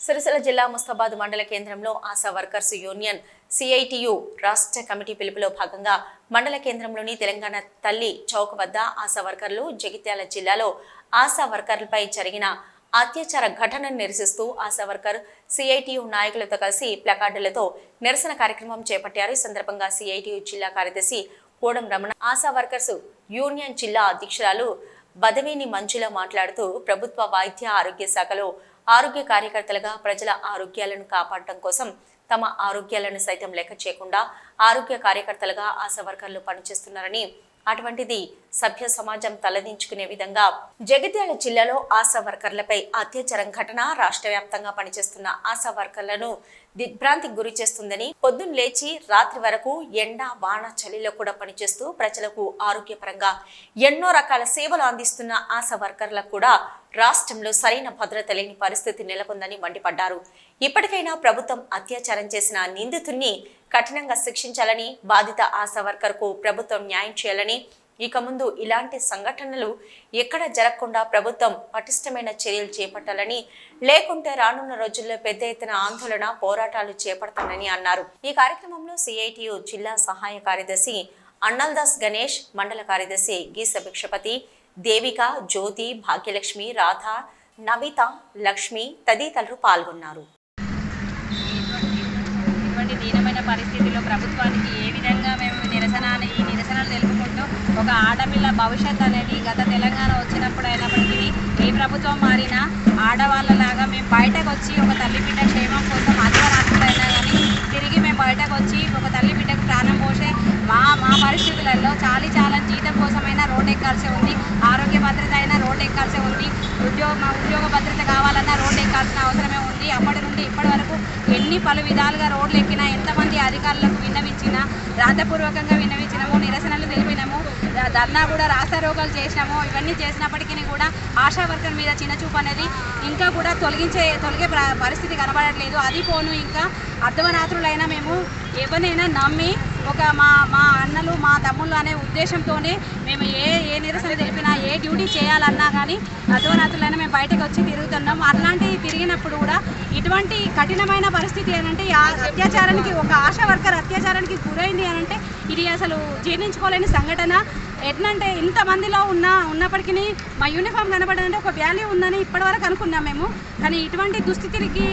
సిరిసిల్ల జిల్లా ముస్తాబాద్ మండల కేంద్రంలో ఆశా వర్కర్స్ యూనియన్ సిఐటియు రాష్ట్ర కమిటీ పిలుపులో భాగంగా మండల కేంద్రంలోని తెలంగాణ తల్లి చౌక్ వద్ద ఆశా వర్కర్లు జగిత్యాల జిల్లాలో ఆశా వర్కర్లపై జరిగిన అత్యాచార ఘటనను నిరసిస్తూ ఆశా వర్కర్ సిఐటియు నాయకులతో కలిసి ప్లకార్డులతో నిరసన కార్యక్రమం చేపట్టారు. ఈ సందర్భంగా సిఐటియు జిల్లా కార్యదర్శి కోడం రమణ ఆశా వర్కర్స్ యూనియన్ జిల్లా అధ్యక్షురాలు బదవేని మంజుల మాట్లాడుతూ ప్రభుత్వ వైద్య ఆరోగ్య శాఖలో ఆరోగ్య కార్యకర్తలుగా ప్రజల ఆరోగ్యాలను కాపాడటం కోసం తమ ఆరోగ్యాలను సైతం లెక్క చేయకుండా ఆరోగ్య కార్యకర్తలుగా ఆశా వర్కర్లు పనిచేస్తున్నారని అటువంటిది సభ్య సమాజం తలదించుకునే విధంగా జగిత్యాల జిల్లాలో ఆశా వర్కర్లపై అత్యాచారం ఘటన రాష్ట్ర వ్యాప్తంగా పనిచేస్తున్న ఆశా వర్కర్లను దిగ్భ్రాంతికి గురి చేస్తుందని పొద్దున్న లేచి రాత్రి వరకు ఎండ వాన చలిలో కూడా పనిచేస్తూ ప్రజలకు ఆరోగ్యపరంగా ఎన్నో రకాల సేవలు అందిస్తున్న ఆశా వర్కర్లకు కూడా రాష్ట్రంలో సరైన భద్రత లేని పరిస్థితి నెలకొందని మండిపడ్డారు. ఇప్పటికైనా ప్రభుత్వం అత్యాచారం చేసిన నిందితుణ్ణి కఠినంగా శిక్షించాలని బాధిత ఆశా వర్కర్కు ప్రభుత్వం న్యాయం చేయాలని ఇక ముందు ఇలాంటి సంఘటనలు ఎక్కడ జరగకుండా ప్రభుత్వం పటిష్టమైన చర్యలు చేపట్టాలని లేకుంటే రానున్న రోజుల్లో పెద్ద ఎత్తున ఆందోళన పోరాటాలు చేపడతానని అన్నారు. ఈ కార్యక్రమంలో సిఐటియు జిల్లా సహాయ కార్యదర్శి అన్నల్దాస్ గణేష్ మండల కార్యదర్శి గీస భిక్షపతి దేవిక జ్యోతి భాగ్యలక్ష్మి రాధ నవిత లక్ష్మి తదితరులు పాల్గొన్నారు. ఇటువంటి దీనమైన పరిస్థితిలో ప్రభుత్వానికి ఏ విధంగా మేము నిరసన ఈ నిరసనలు తెలుపుకుంటూ ఒక ఆడపిల్ల భవిష్యత్ అనేది గత తెలంగాణ వచ్చినప్పుడు అయినప్పటికీ ఏ ప్రభుత్వం మారినా ఆడవాళ్ళలాగా మేము బయటకు వచ్చి ఒక తల్లి బిడ్డ క్షేమం కోసం పరిస్థితులలో చాలి చాలా జీతం కోసమైనా రోడ్డు ఎక్కాల్సి ఉంది. ఆరోగ్య భద్రత అయినా రోడ్డు ఎక్కాల్సి ఉంది. ఉద్యోగ ఉద్యోగ భద్రత కావాలన్నా రోడ్డు ఎక్కాల్సిన అవసరమే ఉంది. అప్పటి నుండి ఇప్పటి వరకు ఎన్ని పలు విధాలుగా రోడ్లు ఎక్కినా ఎంతమంది అధికారులకు విన్నవించినా రాతపూర్వకంగా విన్నవించినాము నిరసనలు తెలిపినాము ధర్నా కూడా రాస్తారోగాలు చేసినాము ఇవన్నీ చేసినప్పటికీ కూడా ఆశా వర్కర్ మీద చిన్నచూపు అనేది ఇంకా కూడా తొలగించే తొలగే పరిస్థితి కనబడట్లేదు. అది పోను ఇంకా అర్ధవరాత్రులైనా మేము ఎవరినైనా నమ్మి ఒక మా మా అన్నలు తమ్ముళ్ళు అనే ఉద్దేశంతోనే మేము ఏ ఏ నిరసన తెలిపినా ఏ డ్యూటీ చేయాలన్నా కానీ అధోనాథులైనా మేము బయటకు వచ్చి తిరుగుతున్నాం. అట్లాంటివి తిరిగినప్పుడు కూడా ఇటువంటి కఠినమైన పరిస్థితి ఏంటంటే ఆ- అత్యాచారానికి ఒక ఆశా వర్కర్ అత్యాచారానికి గురైంది అని అంటే ఇది అసలు జీర్ణించుకోలేని సంఘటన. ఎట్లంటే ఇంతమందిలో ఉన్న ఉన్నప్పటికీ మా యూనిఫామ్ కనబడాలంటే ఒక వాల్యూ ఉందని ఇప్పటివరకు అనుకున్నాం మేము. కానీ ఇటువంటి దుస్థితికి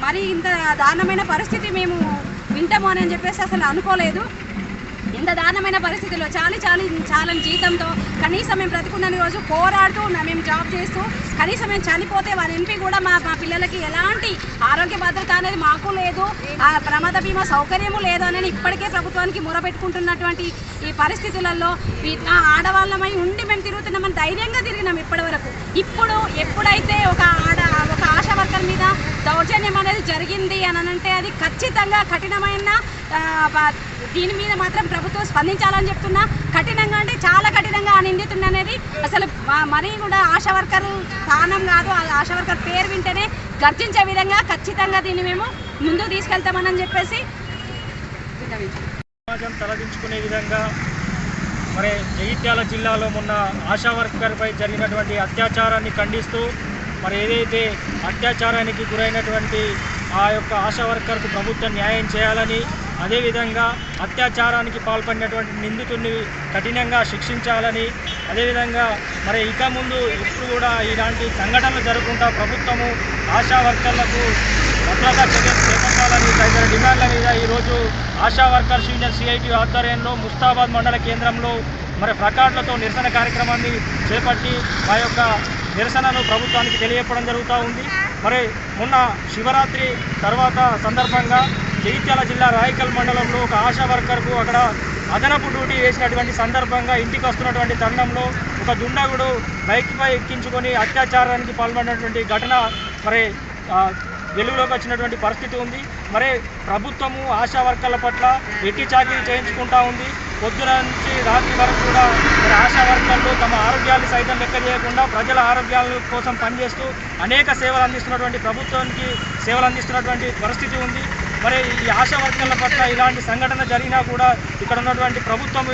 మరి ఇంత దారుణమైన పరిస్థితి మేము వింటాము అని చెప్పేసి అసలు అనుకోలేదు. ఇంత దారుణమైన పరిస్థితుల్లో చాలి చాలి చాలా జీతంతో కనీసం మేము బ్రతికున్న రోజు పోరాడుతూ మేము జాబ్ చేస్తూ కనీసం మేము చనిపోతే వారి ఎంపీ కూడా మా మా పిల్లలకి ఎలాంటి ఆరోగ్య భద్రత అనేది మాకు లేదు. ఆ ప్రమాద బీమా సౌకర్యము లేదు అనేది ఇప్పటికే ప్రభుత్వానికి మొరపెట్టుకుంటున్నటువంటి ఈ పరిస్థితులలో ఆడవాళ్ళమై ఉండి మేము తిరుగుతున్నామని ధైర్యంగా తిరిగినాం ఇప్పటి వరకు ఇప్పుడు ఎప్పుడైతే ఒక ఆడ ఒక ఆశా వర్కర్ మీద దౌర్జన్యం అనేది జరిగింది అని అంటే అది ఖచ్చితంగా కఠినమైన దీని మీద మాత్రం ప్రభుత్వం స్పందించాలని చెప్తున్నా. కఠినంగా అంటే చాలా కఠినంగా ఆ నిందితుడు అనేది అసలు మరీ కూడా ఆశా వర్కర్ స్థానం కాదు. ఆ ఆశా వర్కర్ పేరు వింటేనే గర్జించే విధంగా ఖచ్చితంగా దీన్ని మేము ముందుకు తీసుకెళ్తామని చెప్పేసి సమాజం తలదించుకునే విధంగా మరి జగిత్యాల జిల్లాలో మొన్న ఆశా వర్కర్పై జరిగినటువంటి అత్యాచారాన్ని ఖండిస్తూ మరి ఏదైతే అత్యాచారానికి గురైనటువంటి ఆ యొక్క ఆశా వర్కర్కు ప్రభుత్వం న్యాయం చేయాలని అదేవిధంగా అత్యాచారానికి పాల్పడినటువంటి నిందితుడిని కఠినంగా శిక్షించాలని అదేవిధంగా మరి ఇక ముందు ఎప్పుడు కూడా ఇలాంటి సంఘటనలు జరగకుండా ప్రభుత్వము ఆశా వర్కర్లకు భద్రతా చర్యలు చేపట్టాలని తదితర డిమాండ్ల మీద ఈరోజు ఆశా వర్కర్స్ యూనియన్ సిఐటి ఆధ్వర్యంలో ముస్తాబాద్ మండల కేంద్రంలో మరి ప్లకార్డులతో నిరసన కార్యక్రమాన్ని చేపట్టి మా యొక్క నిరసనను ప్రభుత్వానికి తెలియపడం జరుగుతూ ఉంది. మరి మొన్న శివరాత్రి తర్వాత సందర్భంగా జగిత్యాల జిల్లా రాయకల్ మండలంలో ఒక ఆశా వర్కర్కు అక్కడ అదనపు డ్యూటీ వేసినటువంటి సందర్భంగా ఇంటికి వస్తున్నటువంటి తరుణంలో ఒక దుండగుడు బైక్పై ఎక్కించుకొని అత్యాచారానికి పాల్పడినటువంటి ఘటన మరి వెలుగులోకి వచ్చినటువంటి పరిస్థితి ఉంది. మరి ప్రభుత్వము ఆశా వర్కర్ల పట్ల ఎట్టి చాకరీ చేయించుకుంటా ఉంది. పొద్దున నుంచి రాత్రి వరకు కూడా మరి ఆశా వర్కర్లు తమ ఆరోగ్యాన్ని సైతం లెక్క చేయకుండా ప్రజల ఆరోగ్యాల కోసం పనిచేస్తూ అనేక సేవలు అందిస్తున్నటువంటి ప్రభుత్వానికి సేవలు అందిస్తున్నటువంటి పరిస్థితి ఉంది. మరి ఈ ఆశా వర్కర్ల పట్ల ఇలాంటి సంఘటన జరిగినా కూడా ఇక్కడ ఉన్నటువంటి ప్రభుత్వం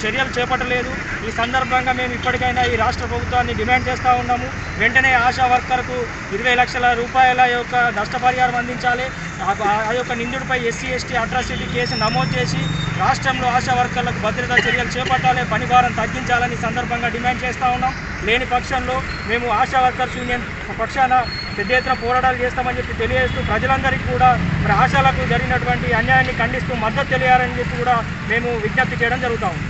చర్యలు చేపట్టలేదు. ఈ సందర్భంగా మేము ఇప్పటికైనా ఈ రాష్ట్ర ప్రభుత్వాన్ని డిమాండ్ చేస్తూ ఉన్నాము. వెంటనే ఆశా వర్కర్కు ఇరవై లక్షల రూపాయల యొక్క నష్టపరిహారం అందించాలి. ఆ యొక్క నిందుడిపై ఎస్సీ ఎస్టీ అట్రాసిటీ కేసు నమోదు చేసి రాష్ట్రంలో ఆశా వర్కర్లకు భద్రతా చర్యలు చేపట్టాలి పని భారం తగ్గించాలని సందర్భంగా డిమాండ్ చేస్తూ ఉన్నాం. లేని పక్షంలో మేము ఆశా వర్కర్స్ యూనియన్ పక్షాన పెద్ద ఎత్తున పోరాటాలు చేస్తామని చెప్పి తెలియజేస్తూ ప్రజలందరికీ కూడా మరి ఆశాలకు జరిగినటువంటి అన్యాయాన్ని ఖండిస్తూ మద్దతు తెలియాలని చెప్పి కూడా మేము విజ్ఞప్తి చేయడం జరుగుతాము